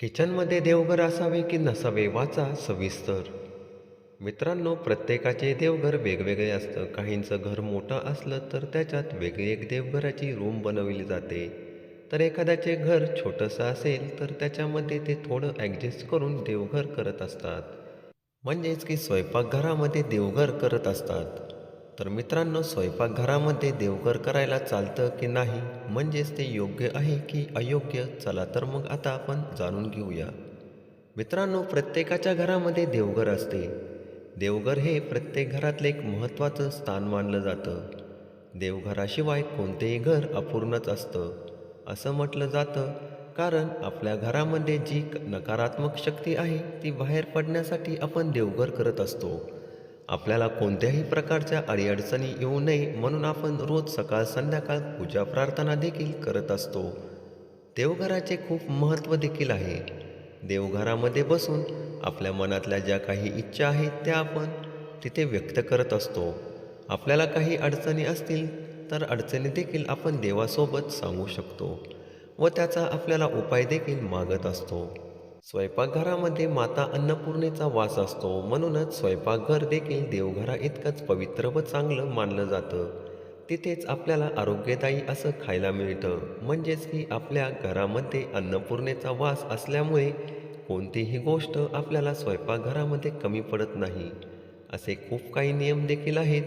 किचनमध्ये देवघर असावे की नसावे वाचा सविस्तर. मित्रांनो प्रत्येकाचे देवघर वेगवेगळे असतं. काहींचं घर मोठं असलं तर त्याच्यात वेगळी एक देवघराची रूम बनवली जाते. तर एखाद्याचे घर छोटंसं असेल तर त्याच्यामध्ये ते थोडं ॲडजस्ट करून देवघर करत असतात. म्हणजेच की स्वयंपाकघरामध्ये देवघर करत असतात. तर मित्रांनो स्वयंपाकघरामध्ये देवघर करायला चालतं की नाही म्हणजेच ते योग्य आहे की अयोग्य चला तर मग आता आपण जाणून घेऊया. मित्रांनो प्रत्येकाच्या घरामध्ये देवघर असते. देवघर हे प्रत्येक घरातलं एक महत्त्वाचं स्थान मानलं जातं. देवघराशिवाय कोणतेही घर अपूर्णच असतं. असं म्हटलं जातं कारण आपल्या घरामध्ये जी क- नकारात्मक शक्ती आहे ती बाहेर पडण्यासाठी आपण देवघर करत असतो. आपल्याला कोणत्याही प्रकारच्या अडीअडचणी येऊ नये म्हणून आपण रोज सकाळ संध्याकाळ पूजा प्रार्थना देखील करत असतो. देवघराचे खूप महत्त्व देखील आहे. देवघरामध्ये बसून आपल्या मनातल्या ज्या काही इच्छा आहेत त्या आपण तिथे व्यक्त करत असतो. आपल्याला काही अडचणी असतील तर अडचणी देखील आपण देवासोबत सांगू शकतो व त्याचा आपल्याला उपाय देखील मागत असतो. स्वयंपाकघरामध्ये माता अन्नपूर्णेचा वास असतो. म्हणूनच स्वयंपाकघर देखील देवघरा इतकंच पवित्र व चांगलं मानलं जातं. तिथेच आपल्याला आरोग्यदायी असं खायला मिळतं. म्हणजेच की आपल्या घरामध्ये अन्नपूर्णेचा वास असल्यामुळे कोणतीही गोष्ट आपल्याला स्वयंपाकघरामध्ये कमी पडत नाही. असे खूप काही नियम देखील आहेत.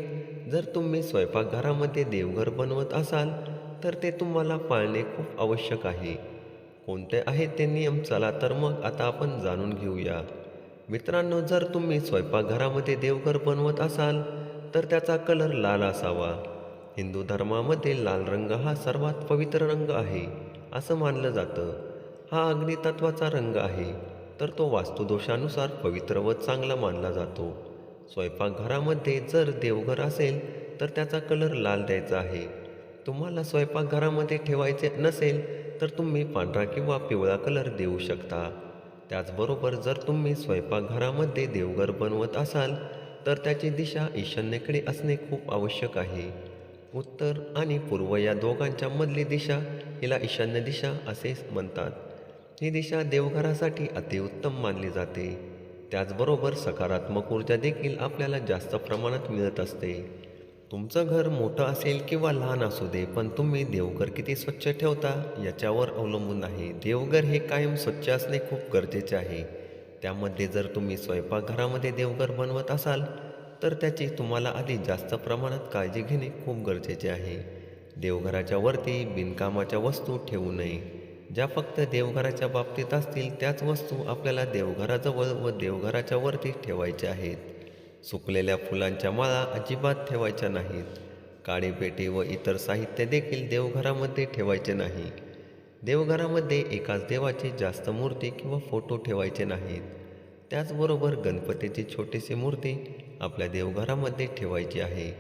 जर तुम्ही स्वयंपाकघरामध्ये देवघर बनवत असाल तर ते तुम्हाला पाळणे खूप आवश्यक आहे. कोणते आहेत ते नियम? चला तर मग आता आपण जाणून घेऊया. मित्रांनो जर तुम्ही स्वयंपाकघरामध्ये देवघर बनवत असाल तर त्याचा कलर लाल असावा. हिंदू धर्मामध्ये लाल रंग हा सर्वात पवित्र रंग आहे असं मानलं जातं. हा अग्नितत्वाचा रंग आहे तर तो वास्तुदोषानुसार पवित्र व चांगला मानला जातो. स्वयंपाकघरामध्ये जर देवघर असेल तर त्याचा कलर लाल द्यायचा आहे. तुम्हाला स्वयंपाकघरामध्ये ठेवायचे नसेल तर तुम्ही पांढरा किंवा पिवळा कलर देऊ शकता. त्याचबरोबर जर तुम्ही स्वयंपाकघरामध्ये देवघर बनवत असाल तर त्याची दिशा ईशान्येकडे असणे खूप आवश्यक आहे. उत्तर आणि पूर्व या दोघांच्या मधली दिशा हिला ईशान्य दिशा असे म्हणतात. ही दिशा देवघरासाठी अतिउत्तम मानली जाते. त्याचबरोबर सकारात्मक ऊर्जा देखील आपल्याला जास्त प्रमाणात मिळत असते. तुमचं घर मोठं असेल किंवा लहान असू दे पण तुम्ही देवघर किती स्वच्छ ठेवता याच्यावर अवलंबून आहे. देवघर हे कायम स्वच्छ असणे खूप गरजेचे आहे. त्यामध्ये जर तुम्ही स्वयंपाकघरामध्ये देवघर बनवत असाल तर त्याची तुम्हाला आधी जास्त प्रमाणात काळजी घेणे खूप गरजेचे आहे. देवघराच्या वरती बिनकामाच्या वस्तू ठेवू नये. ज्या फक्त देवघराच्या बाबतीत असतील त्याच वस्तू आपल्याला देवघराजवळ व देवघराच्या वरती ठेवायच्या आहेत. सुकलेल्या फुलांच्या माळा अजिबात ठेवायच्या नाहीत. काळी पेटी व इतर साहित्य देखील देवघरामध्ये ठेवायचे नाही. देवघरामध्ये एकाच देवाची जास्त मूर्ती किंवा फोटो ठेवायचे नाहीत. त्याचबरोबर गणपतीची छोटीशी मूर्ती आपल्या देवघरामध्ये ठेवायची आहे.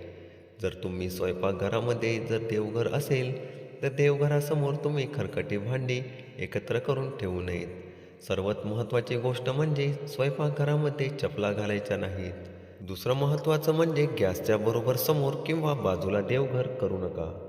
जर तुम्ही स्वयंपाकघरामध्ये जर देवघर असेल तर देवघरासमोर तुम्ही खरकटी भांडी एकत्र करून ठेवू नयेत. सर्वात महत्त्वाची गोष्ट म्हणजे स्वयंपाकघरामध्ये चपला घालायच्या नाहीत. दुसरं महत्त्वाचं म्हणजे गॅसच्या बरोबर समोर किंवा बाजूला देवघर करू नका.